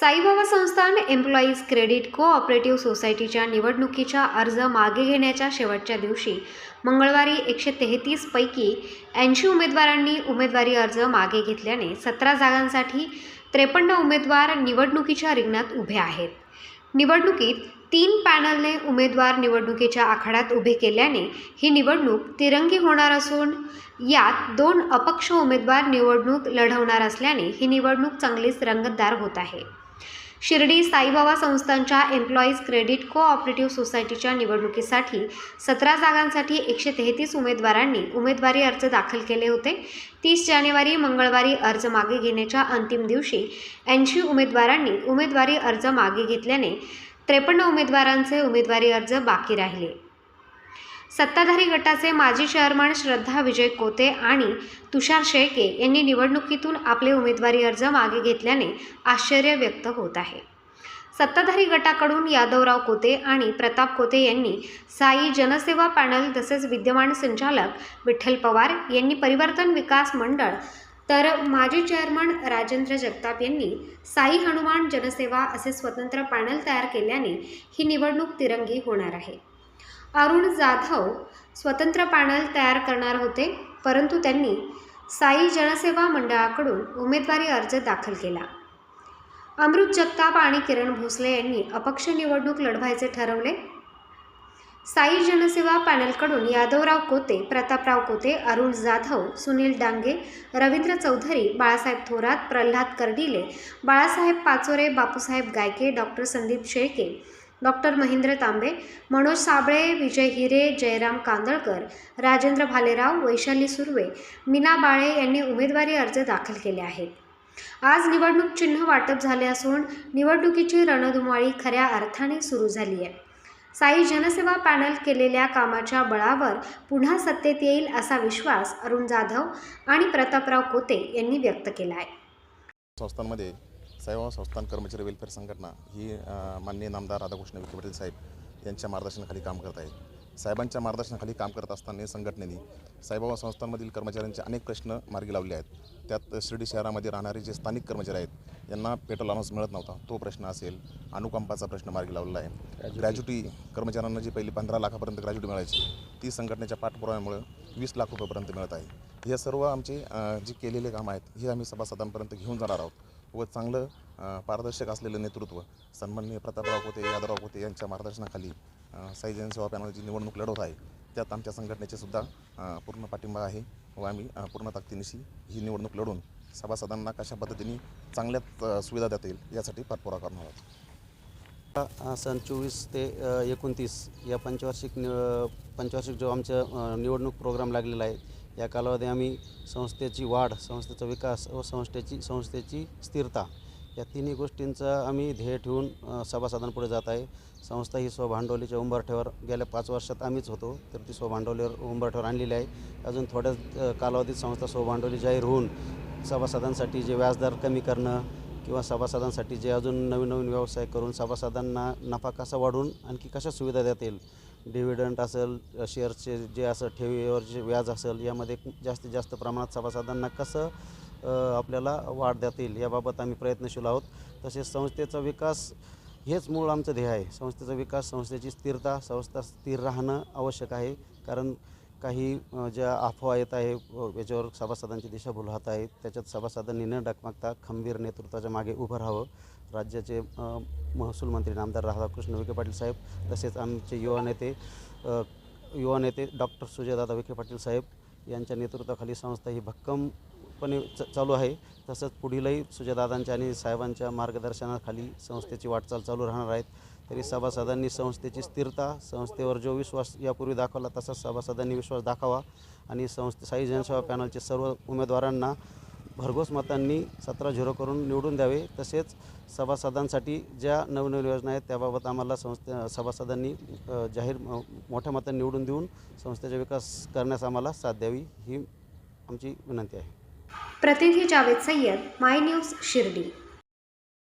साईबाबा संस्थान employees credit cooperative सोसायटीच्या निवडणुकीच्या अर्ज मागे घेण्याच्या शेवटच्या दिवशी मंगळवारी एकशे तेहतीसपैकी ऐंशी उमेदवारांनी उमेदवारी अर्ज मागे घेतल्याने सतरा जागांसाठी त्रेपन्न उमेदवार निवडणुकीच्या रिंगणात उभे आहेत. निवडणुकीत तीन पॅनलने उमेदवार निवडणुकीच्या आखाड्यात उभे केल्याने ही निवडणूक तिरंगी होणार असून यात दोन अपक्ष उमेदवार निवडणूक लढवणार असल्याने ही निवडणूक चांगलीच रंगतदार होत आहे. शिर्डी साईबाबा संस्थांच्या एम्प्लॉईज क्रेडिट कोऑपरेटिव्ह सोसायटीच्या निवडणुकीसाठी सतरा जागांसाठी एकशे तेहतीस उमेदवारांनी उमेदवारी अर्ज दाखल केले होते. तीस जानेवारी मंगळवारी अर्ज मागे घेण्याच्या अंतिम दिवशी ऐंशी उमेदवारांनी उमेदवारी अर्ज मागे घेतल्याने त्रेपन्न उमेदवारांचे उमेदवारी अर्ज बाकी राहिले. सत्ताधारी गटाचे माजी चेअरमन श्रद्धा विजय कोते आणि तुषार शेळके यांनी निवडणुकीतून आपले उमेदवारी अर्ज मागे घेतल्याने आश्चर्य व्यक्त होत आहे. सत्ताधारी गटाकडून यादवराव कोते आणि प्रताप कोते यांनी साई जनसेवा पॅनल तसेच विद्यमान संचालक विठ्ठल पवार यांनी परिवर्तन विकास मंडळ तर माजी चेअरमन राजेंद्र जगताप यांनी साई हनुमान जनसेवा असे स्वतंत्र पॅनल तयार केल्याने ही निवडणूक तिरंगी होणार आहे. अरुण जाधव स्वतंत्र पॅनल तयार करणार होते परंतु त्यांनी साई जनसेवा मंडळाकडून उमेदवारी अर्ज दाखल केला. अमृत जगताप आणि किरण भोसले यांनी अपक्ष निवडणूक लढवायचे ठरवले. साई जनसेवा पॅनलकडून यादवराव कोते प्रतापराव कोते अरुण जाधव सुनील डांगे रवींद्र चौधरी बाळासाहेब थोरात प्रल्हाद कर्डिले बाळासाहेब पाचोरे बापूसाहेब गायके डॉक्टर संदीप शेळके डॉक्टर महेंद्र तांबे मनोज साबळे विजय हिरे जयराम कांदळकर राजेंद्र भालेराव वैशाली सुर्वे मीना बाळे यांनी उमेदवारी अर्ज दाखल केले आहेत. आज निवडणूक चिन्ह वाटप झाले असून निवडणुकीची रणधुमाळी खऱ्या अर्थाने सुरू झाली आहे. साई जनसेवा पॅनल केलेल्या कामाच्या बळावर पुन्हा सत्तेत येईल असा विश्वास अरुण जाधव आणि प्रतापराव कोते यांनी व्यक्त केला आहे. संस्थांमध्ये साईबाबा संस्थान कर्मचारी वेलफेअर संघटना ही माननीय नामदार राधाकृष्ण विखे पाटील साहेब यांच्या मार्गदर्शनाखाली काम करत आहे साहेबांच्या मार्गदर्शनाखाली काम करत असताना संघटनेने साईबाबा संस्थांमधील कर्मचाऱ्यांचे अनेक प्रश्न मार्गी लावले आहेत. त्यात शिर्डी शहरामध्ये राहणारे जे स्थानिक कर्मचारी आहेत यांना पेट्रोल अलाउन्स मिळत नव्हता. तो प्रश्न असेल अनुकंपाचा प्रश्न मार्गी लावलेला आहे. ग्रॅज्युटी कर्मचाऱ्यांना जी पहिली पंधरा लाखापर्यंत ग्रॅज्युटी मिळायची ती संघटनेच्या पाठपुराव्यामुळे वीस लाख रुपयेपर्यंत मिळत आहे. हे सर्व आमचे जे केलेले काम आहेत हे आम्ही सभासदांपर्यंत घेऊन जाणार आहोत. व चांगलं पारदर्शक असलेलं नेतृत्व. सन्माननीय प्रतापराव कोते यादवराव कोते यांच्या मार्गदर्शनाखाली साईजन सेवा पॅनलची निवडणूक लढवत आहे. त्यात आमच्या संघटनेचे सुद्धा पूर्ण पाठिंबा आहे व आम्ही पूर्ण ताकदीनिशी ही निवडणूक लढून सभासदांना कशा पद्धतीने चांगल्यात सुविधा देता येईल यासाठी पाठपुरा करणार आहोत. सन चोवीस ते एकोणतीस या पंचवार्षिक नि पंचवार्षिक जो आमचा निवडणूक प्रोग्राम लागलेला आहे या कालावधी आम्ही संस्थेची वाढ संस्थेचा विकास व संस्थेची संस्थेची स्थिरता या तिन्ही गोष्टींचा आम्ही ध्येय ठेवून सभासदांपुढे जात आहे. संस्था ही स्वभांडवलीच्या उंबरठ्यावर गेल्या पाच वर्षात आम्हीच होतो तर ती स्वभांडवलीवर उंबरठ्यावर आणलेली आहे. अजून थोड्याच कालावधीत संस्था स्वभांडवली जाहीर होऊन सभासदांसाठी जे व्याजदर कमी करणं किंवा सभासदांसाठी जे अजून नवीन नवीन व्यवसाय करून सभासदांना नफा कसा वाढवून आणखी कशा सुविधा देता येईल डिव्हिडंट असेल शेअर्सचे जे असं ठेवीवर जे व्याज असेल यामध्ये जास्तीत जास्त प्रमाणात सभासदांना कसं आपल्याला वाढ देता येईल याबाबत आम्ही प्रयत्नशील आहोत. तसेच संस्थेचा विकास हेच मूळ आमचं ध्येय आहे. संस्थेचा विकास संस्थेची स्थिरता संस्था स्थिर राहणं आवश्यक आहे. कारण काही ज्या अफवा येत आहे याच्यावर सभासदांची दिशाभूल होत आहे त्याच्यात सभासदांनी न डकमागता खंबीर नेतृत्वाच्या मागे उभं राहावं. राज्याचे महसूल मंत्री नामदार राधाकृष्ण विखे पाटील साहेब तसेच आमचे युवा नेते युवा नेते डॉक्टर सुजयदादा विखे पाटील साहेब यांच्या नेतृत्वाखाली संस्था ही भक्कमपणे च चालू आहे. तसंच पुढीलही सुजयदादांच्या आणि साहेबांच्या मार्गदर्शनाखाली संस्थेची वाटचाल चालू राहणार आहेत तरी सभासदांनी संस्थेची स्थिरता संस्थेवर जो विश्वास यापूर्वी दाखवला तसाच सभासदांनी विश्वास दाखवा आणि संस्थे साई जनसेवा पॅनलचे सर्व उमेदवारांना भरघोस मतांनी सतरा झिरो करून निवडून द्यावे. तसेच सभासदांसाठी ज्या नवनवीन योजना आहेत त्याबाबत आम्हाला संस्थे सभासदांनी जाहीर मोठ्या मतांनी निवडून देऊन संस्थेचा विकास करण्यास आम्हाला साथ द्यावी ही आमची विनंती आहे. प्रतिनिधी जावेद सय्यद माय न्यूज शिर्डी.